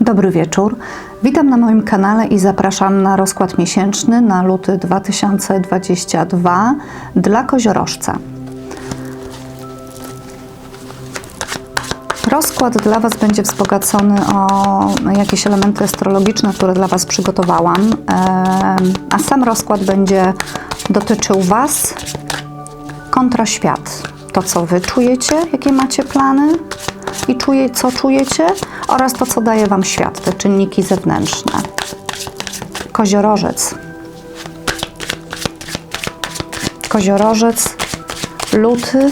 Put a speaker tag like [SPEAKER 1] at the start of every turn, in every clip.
[SPEAKER 1] Dobry wieczór. Witam na moim kanale i zapraszam na rozkład miesięczny na luty 2022 dla koziorożca. Rozkład dla Was będzie wzbogacony o jakieś elementy astrologiczne, które dla Was przygotowałam, a sam rozkład będzie dotyczył Was kontra świat. To, co Wy czujecie, jakie macie plany i czuje, co czujecie, oraz to, co daje Wam świat, te czynniki zewnętrzne. Koziorożec. Koziorożec, luty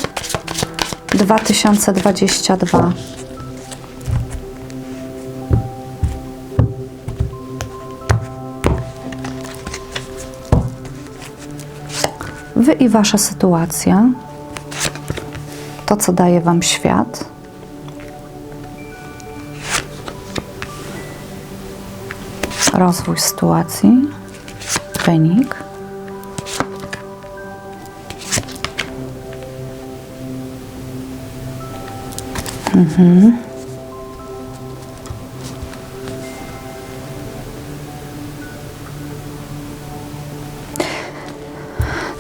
[SPEAKER 1] 2022. Wy i Wasza sytuacja, to co daje Wam świat, rozwój sytuacji, wynik.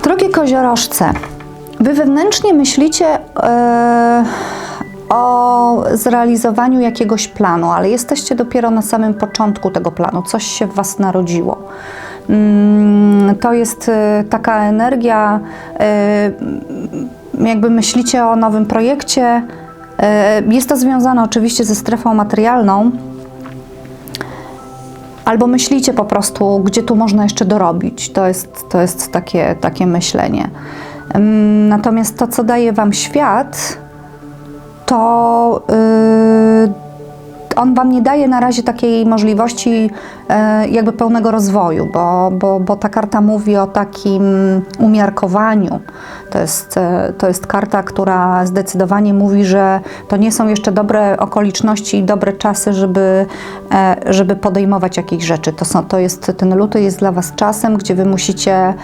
[SPEAKER 1] Drogie koziorożce, wy wewnętrznie myślicie e, o zrealizowaniu jakiegoś planu, ale jesteście dopiero na samym początku tego planu. Coś się w was narodziło. Mm, To jest e, taka energia, e, jakby myślicie o nowym projekcie. E, Jest to związane oczywiście ze strefą materialną, Albo myślicie po prostu, gdzie tu można jeszcze dorobić. To jest, to jest takie, takie myślenie. Natomiast to, co daje Wam świat, to on Wam nie daje na razie takiej możliwości e, jakby pełnego rozwoju, bo, bo, bo ta karta mówi o takim umiarkowaniu. To jest, e, to jest karta, która zdecydowanie mówi, że to nie są jeszcze dobre okoliczności i dobre czasy, żeby, e, żeby podejmować jakieś rzeczy. To, są, to jest, ten luty jest dla Was czasem, gdzie Wy musicie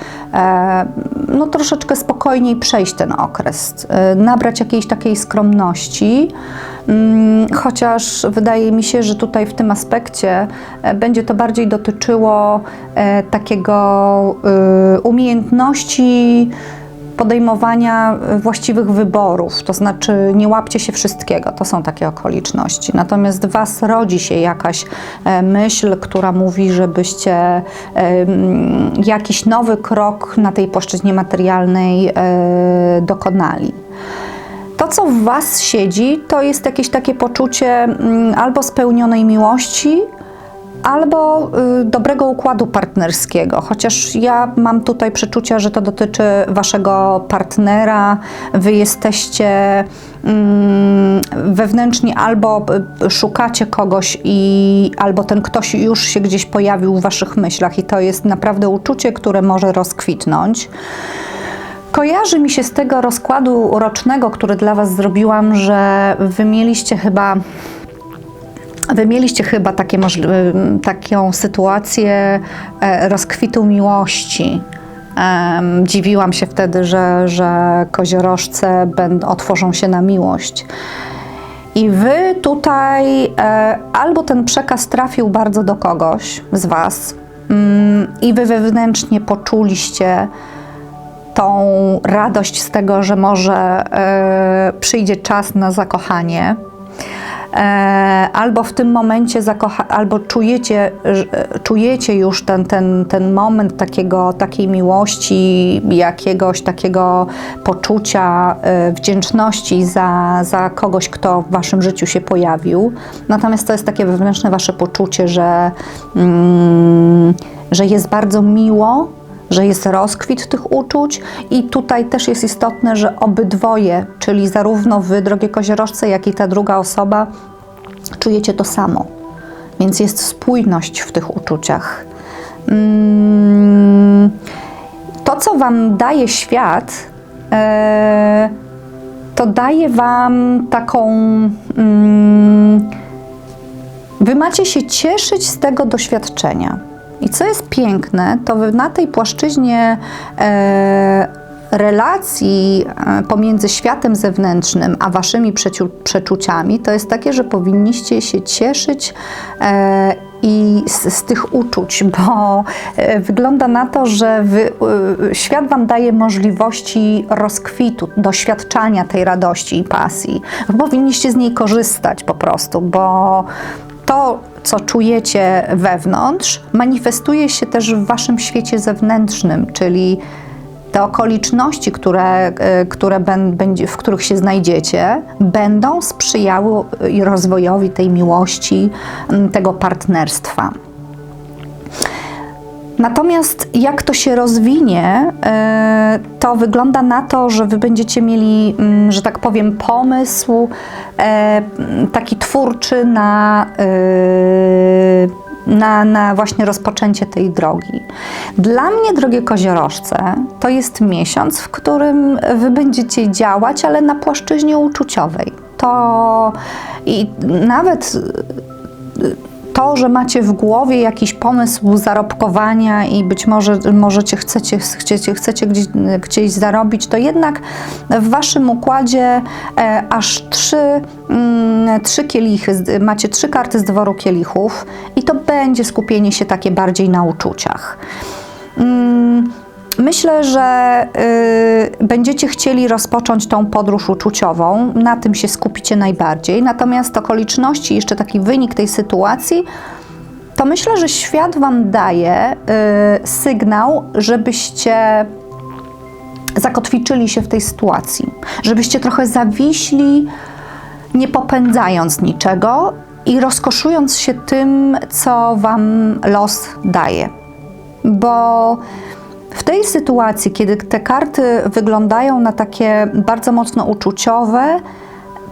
[SPEAKER 1] no, troszeczkę spokojniej przejść ten okres, nabrać jakiejś takiej skromności, Chociaż wydaje mi się, że tutaj w tym aspekcie e, będzie to bardziej dotyczyło e, takiego y, umiejętności podejmowania właściwych wyborów, to znaczy nie łapcie się wszystkiego, to są takie okoliczności. Natomiast w Was rodzi się jakaś e, myśl, która mówi, żebyście mm, jakiś nowy krok na tej płaszczyźnie materialnej dokonali. To, co w Was siedzi, to jest jakieś takie poczucie mm, albo spełnionej miłości, albo y, dobrego układu partnerskiego. Chociaż ja mam tutaj przeczucia, że to dotyczy Waszego partnera. Wy jesteście mm, wewnętrznie albo y, szukacie kogoś, i, albo ten ktoś już się gdzieś pojawił w Waszych myślach, i to jest naprawdę uczucie, które może rozkwitnąć. Kojarzy mi się z tego rozkładu rocznego, który dla Was zrobiłam, że Wy mieliście chyba Wy mieliście chyba takie możli- taką sytuację e, rozkwitu miłości. Dziwiłam się wtedy, że, że koziorożce będą, otworzą się na miłość. I wy tutaj e, albo ten przekaz trafił bardzo do kogoś z was, mm, i wy wewnętrznie poczuliście tą radość z tego, że może e, przyjdzie czas na zakochanie. E, albo w tym momencie zakocha, albo czujecie, czujecie już ten, ten, ten moment takiego, takiej miłości, jakiegoś takiego poczucia e, wdzięczności za, za kogoś, kto w waszym życiu się pojawił. Natomiast to jest takie wewnętrzne wasze poczucie, że, mm, że jest bardzo miło, że jest rozkwit tych uczuć i tutaj też jest istotne, że obydwoje, czyli zarówno wy, drogie koziorożce, jak i ta druga osoba, czujecie to samo. Więc jest spójność w tych uczuciach. Mm, To, co Wam daje świat, e, to daje Wam taką. mm, Wy macie się cieszyć z tego doświadczenia. I co jest piękne, to na tej płaszczyźnie e, relacji e, pomiędzy światem zewnętrznym a waszymi przeczuciami to jest takie, że powinniście się cieszyć e, i z, z, tych uczuć, bo wygląda na to, że wy, świat wam daje możliwości rozkwitu, doświadczania tej radości i pasji. Powinniście z niej korzystać po prostu, bo to, co czujecie wewnątrz, manifestuje się też w waszym świecie zewnętrznym, czyli te okoliczności, które, e, które będzie, w których się znajdziecie, będą sprzyjały rozwojowi tej miłości, tego partnerstwa. Natomiast jak to się rozwinie, e, to wygląda na to, że wy będziecie mieli, że tak powiem, pomysł e, taki twórczy na na, na właśnie rozpoczęcie tej drogi. Dla mnie, drogie koziorożce, to jest miesiąc, w którym wy będziecie działać, ale na płaszczyźnie uczuciowej. To i nawet to, że macie w głowie jakiś pomysł zarobkowania i być może możecie, chcecie, chcecie, chcecie gdzieś, gdzieś zarobić, to jednak w waszym układzie e, aż trzy, mm, trzy kielichy, macie trzy karty z dworu kielichów i to będzie skupienie się takie bardziej na uczuciach. Mm, Myślę, że y, będziecie chcieli rozpocząć tą podróż uczuciową, na tym się skupicie najbardziej. Natomiast okoliczności, jeszcze taki wynik tej sytuacji, to myślę, że świat Wam daje y, sygnał, żebyście zakotwiczyli się w tej sytuacji, żebyście trochę zawiśli, nie popędzając niczego i rozkoszując się tym, co Wam los daje. Bo w tej sytuacji, kiedy te karty wyglądają na takie bardzo mocno uczuciowe,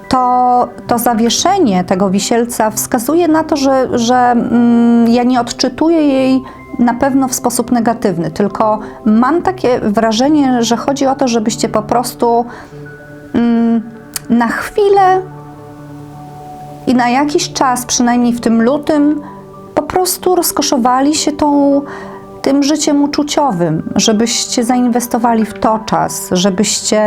[SPEAKER 1] to, to zawieszenie tego wisielca wskazuje na to, że, że mm, ja nie odczytuję jej na pewno w sposób negatywny, tylko mam takie wrażenie, że chodzi o to, żebyście po prostu mm, na chwilę i na jakiś czas, przynajmniej w tym lutym, po prostu rozkoszowali się tą tym życiem uczuciowym, żebyście zainwestowali w to czas, żebyście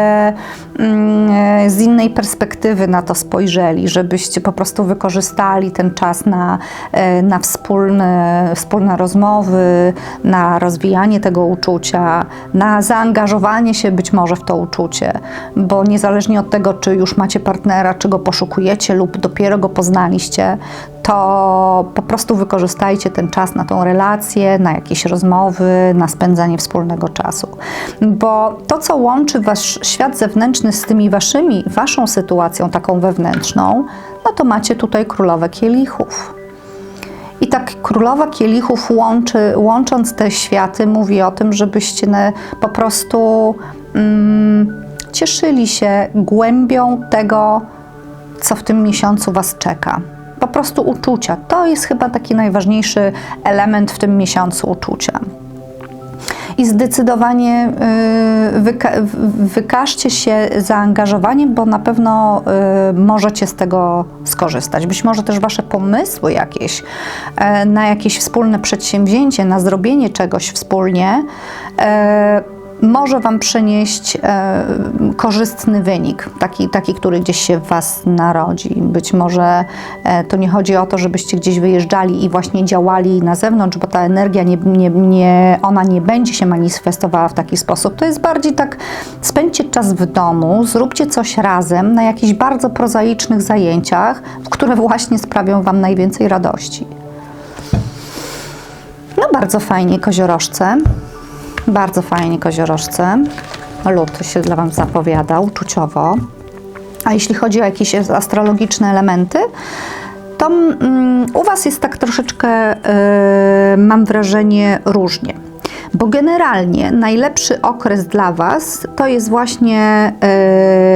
[SPEAKER 1] mm, z innej perspektywy na to spojrzeli, żebyście po prostu wykorzystali ten czas na, e, na wspólne, wspólne rozmowy, na rozwijanie tego uczucia, na zaangażowanie się być może w to uczucie, bo niezależnie od tego, czy już macie partnera, czy go poszukujecie lub dopiero go poznaliście, to po prostu wykorzystajcie ten czas na tą relację, na jakieś rozmowy, na spędzanie wspólnego czasu. Bo to, co łączy wasz świat zewnętrzny z tymi waszymi, waszą sytuacją taką wewnętrzną, no to macie tutaj królowe kielichów. I tak królowa kielichów łączy, łącząc te światy, mówi o tym, żebyście po prostu mm, cieszyli się głębią tego, co w tym miesiącu was czeka po prostu uczucia. To jest chyba taki najważniejszy element w tym miesiącu uczucia. I zdecydowanie y, wyka wykażcie się zaangażowaniem, bo na pewno y, możecie z tego skorzystać. Być może też Wasze pomysły jakieś e, na jakieś wspólne przedsięwzięcie, na zrobienie czegoś wspólnie e, może Wam przynieść e, korzystny wynik, taki, taki, który gdzieś się w Was narodzi. Być może e, to nie chodzi o to, żebyście gdzieś wyjeżdżali i właśnie działali na zewnątrz, bo ta energia, nie, nie, nie, ona nie będzie się manifestowała w taki sposób. To jest bardziej tak, spędźcie czas w domu, zróbcie coś razem na jakichś bardzo prozaicznych zajęciach, które właśnie sprawią Wam najwięcej radości. No bardzo fajnie, koziorożce. Bardzo fajnie koziorożce. Lut się dla Wam zapowiada, uczuciowo. A jeśli chodzi o jakieś astrologiczne elementy, to mm, u Was jest tak troszeczkę, yy, mam wrażenie, różnie. Bo generalnie najlepszy okres dla Was to jest właśnie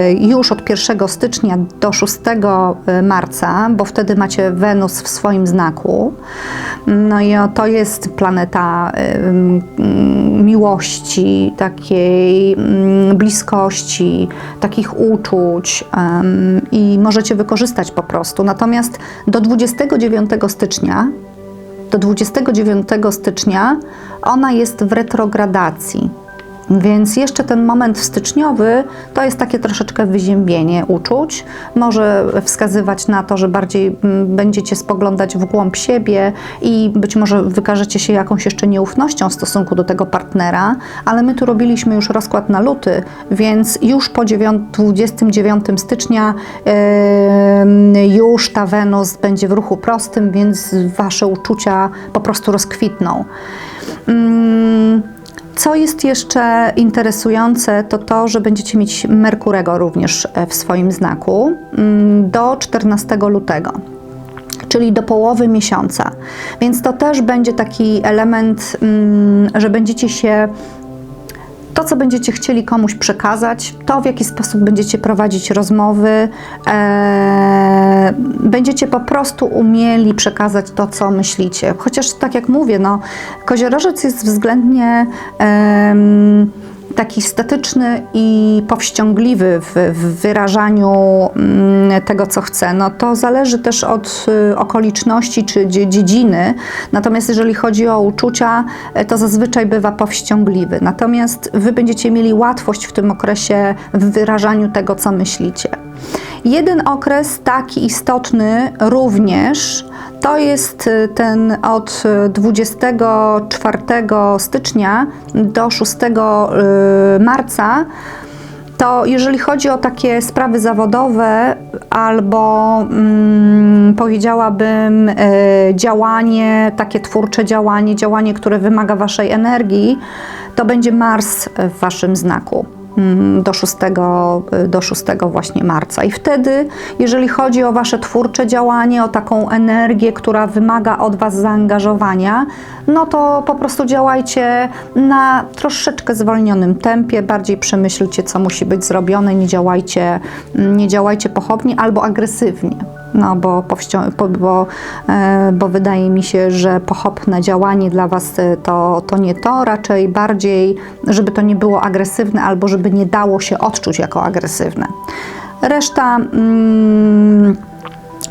[SPEAKER 1] y, już od 1 stycznia do 6 y, marca, bo wtedy macie Wenus w swoim znaku. No i to jest planeta miłości, takiej mm, bliskości, takich uczuć i możecie wykorzystać po prostu. Natomiast do 29 stycznia do 29 stycznia ona jest w retrogradacji. Więc jeszcze ten moment styczniowy to jest takie troszeczkę wyziębienie uczuć. Może wskazywać na to, że bardziej mm, będziecie spoglądać w głąb siebie i być może wykażecie się jakąś jeszcze nieufnością w stosunku do tego partnera, ale my tu robiliśmy już rozkład na luty, więc już po 9, 29 stycznia yy, już ta Wenus będzie w ruchu prostym, więc wasze uczucia po prostu rozkwitną. Mm, co jest jeszcze interesujące, to to, że będziecie mieć Merkurego również e, w swoim znaku mm, do 14 lutego czyli do połowy miesiąca. Więc to też będzie taki element, mm, że będziecie się to, co będziecie chcieli komuś przekazać, to w jaki sposób będziecie prowadzić rozmowy, e, będziecie po prostu umieli przekazać to, co myślicie. Chociaż tak jak mówię, no, koziorożec jest względnie. em, taki statyczny i powściągliwy w, w wyrażaniu mm, tego, co chce. No to zależy też od y, okoliczności czy dzie- dziedziny. Natomiast jeżeli chodzi o uczucia, e, to zazwyczaj bywa powściągliwy. Natomiast wy będziecie mieli łatwość w tym okresie w wyrażaniu tego, co myślicie. Jeden okres taki istotny również to jest y, ten od y, 24 stycznia do 6 y, marca. To jeżeli chodzi o takie sprawy zawodowe albo mm, powiedziałabym y, działanie, takie twórcze działanie, działanie, które wymaga Waszej energii, to będzie Mars w Waszym znaku do 6, y, do 6 właśnie marca. I wtedy, jeżeli chodzi o Wasze twórcze działanie, o taką energię, która wymaga od Was zaangażowania, no to po prostu działajcie na troszeczkę zwolnionym tempie, bardziej przemyślcie, co musi być zrobione, nie działajcie, mm, nie działajcie pochopnie albo agresywnie. No, bo, bo, bo, e, bo wydaje mi się, że pochopne działanie dla Was e, to, to nie to, raczej bardziej, żeby to nie było agresywne albo żeby nie dało się odczuć jako agresywne. Reszta. Mm,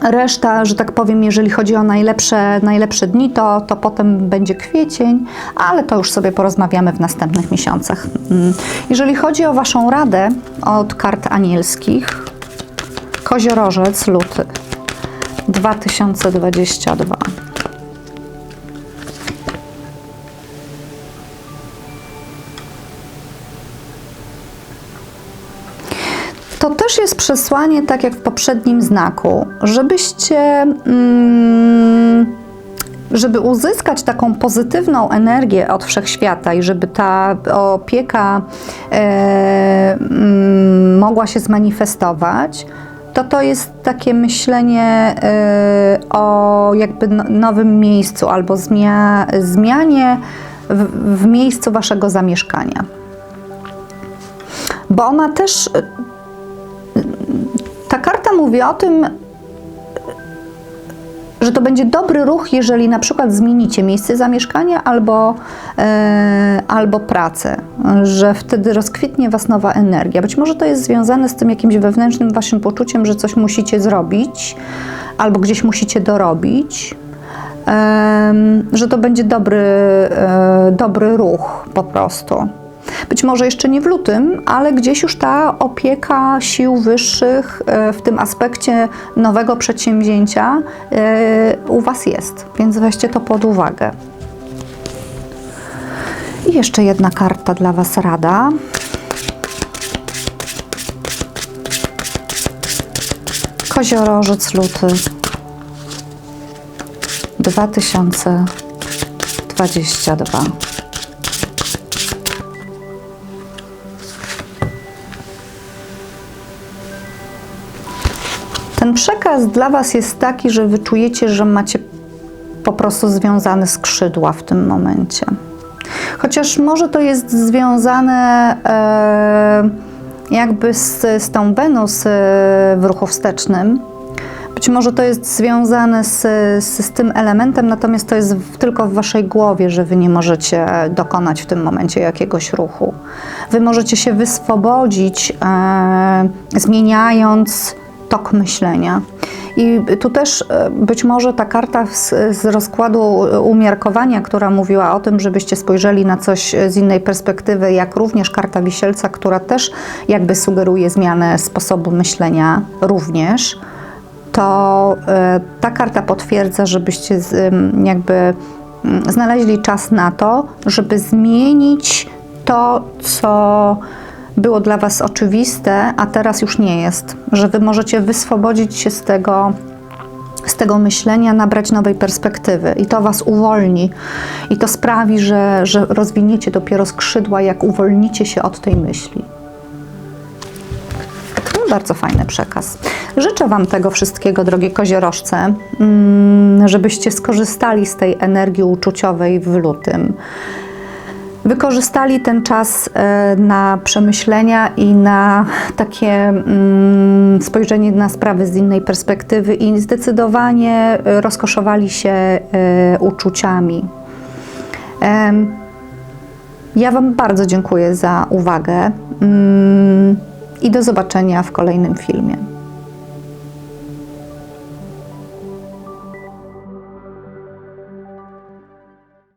[SPEAKER 1] Reszta, że tak powiem, jeżeli chodzi o najlepsze, najlepsze dni, to, to potem będzie kwiecień, ale to już sobie porozmawiamy w następnych miesiącach. Mm. Jeżeli chodzi o Waszą radę od kart anielskich, Koziorożec, luty 2022. To też jest przesłanie, tak jak w poprzednim znaku, żebyście, mm, żeby uzyskać taką pozytywną energię od wszechświata i żeby ta opieka e, mm, mogła się zmanifestować, to to jest takie myślenie e, o jakby no- nowym miejscu albo zmia, zmianie w, w miejscu waszego zamieszkania. Bo ona też ta karta mówi o tym, że to będzie dobry ruch, jeżeli na przykład zmienicie miejsce zamieszkania albo, e, albo pracę, że wtedy rozkwitnie Was nowa energia. Być może to jest związane z tym jakimś wewnętrznym Waszym poczuciem, że coś musicie zrobić albo gdzieś musicie dorobić. że to będzie dobry, e, dobry ruch po prostu. Być może jeszcze nie w lutym, ale gdzieś już ta opieka sił wyższych e, w tym aspekcie nowego przedsięwzięcia e, u Was jest, więc weźcie to pod uwagę. I jeszcze jedna karta dla Was rada. Koziorożec luty 2022. Ten przekaz dla Was jest taki, że wy czujecie, że macie po prostu związane skrzydła w tym momencie. Chociaż może to jest związane e, jakby z, z tą Wenus e, w ruchu wstecznym. Być może to jest związane z, z, z tym elementem, natomiast to jest w, tylko w Waszej głowie, że Wy nie możecie dokonać w tym momencie jakiegoś ruchu. Wy możecie się wyswobodzić, e, zmieniając tok myślenia. I tu też e, być może ta karta z, z rozkładu e, umiarkowania, która mówiła o tym, żebyście spojrzeli na coś z innej perspektywy, jak również karta wisielca, która też jakby sugeruje zmianę sposobu myślenia również, to e, ta karta potwierdza, żebyście z, jakby mm, znaleźli czas na to, żeby zmienić to, co było dla Was oczywiste, a teraz już nie jest. Że Wy możecie wyswobodzić się z tego, z tego myślenia, nabrać nowej perspektywy i to Was uwolni. I to sprawi, że, że rozwiniecie dopiero skrzydła, jak uwolnicie się od tej myśli. No, Bardzo fajny przekaz. Życzę Wam tego wszystkiego, drogie koziorożce, mm, żebyście skorzystali z tej energii uczuciowej w lutym. Wykorzystali ten czas e, na przemyślenia i na takie mm, spojrzenie na sprawy z innej perspektywy i zdecydowanie rozkoszowali się e, uczuciami. Ja Wam bardzo dziękuję za uwagę mm, i do zobaczenia w kolejnym filmie.